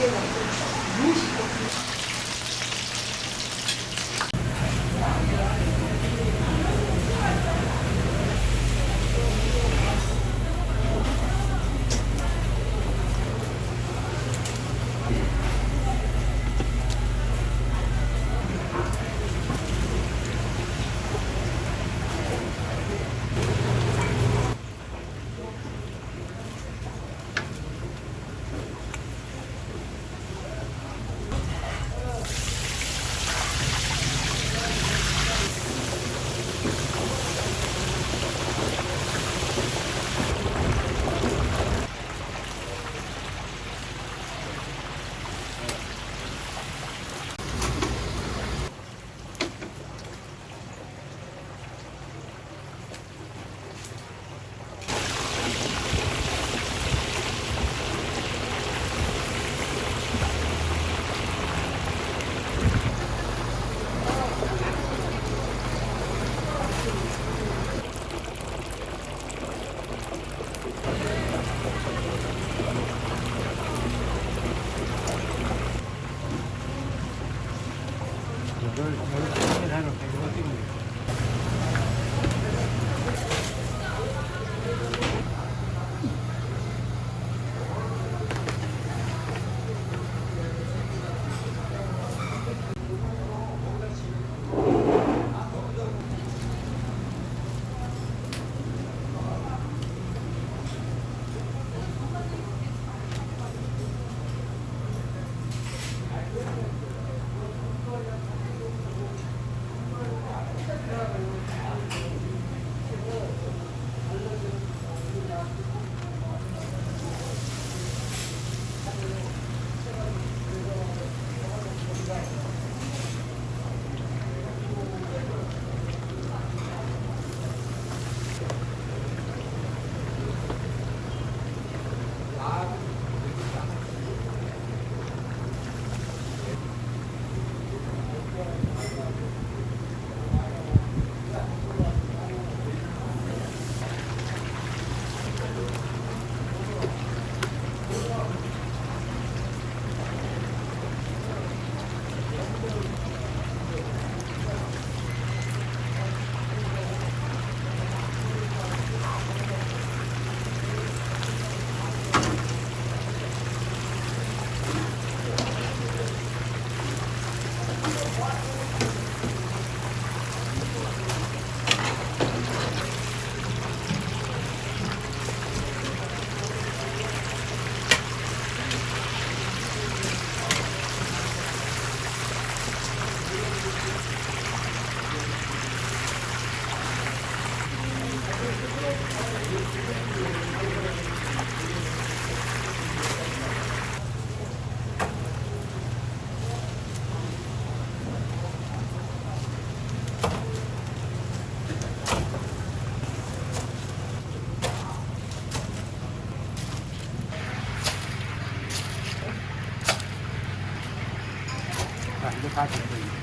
justo 걸이 一个叉茄的一个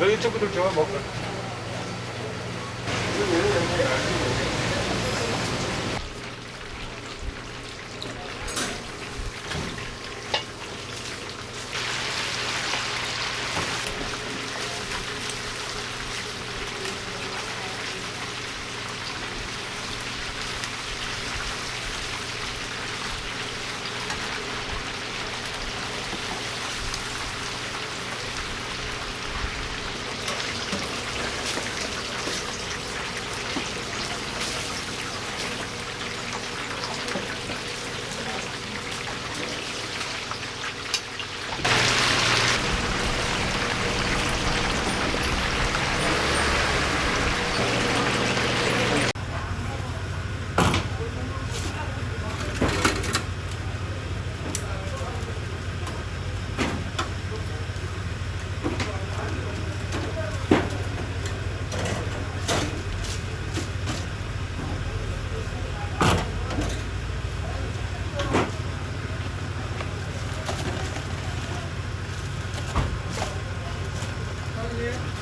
여기 친구들 저거 먹어. Yeah.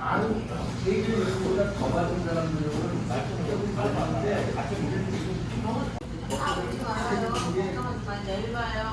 많은 얘기를 보다 더 많은 사람들은 말좀 많은데 같은 문제를 지금 걱정하지 마요. 걱정하지 마요. 내일 봐요.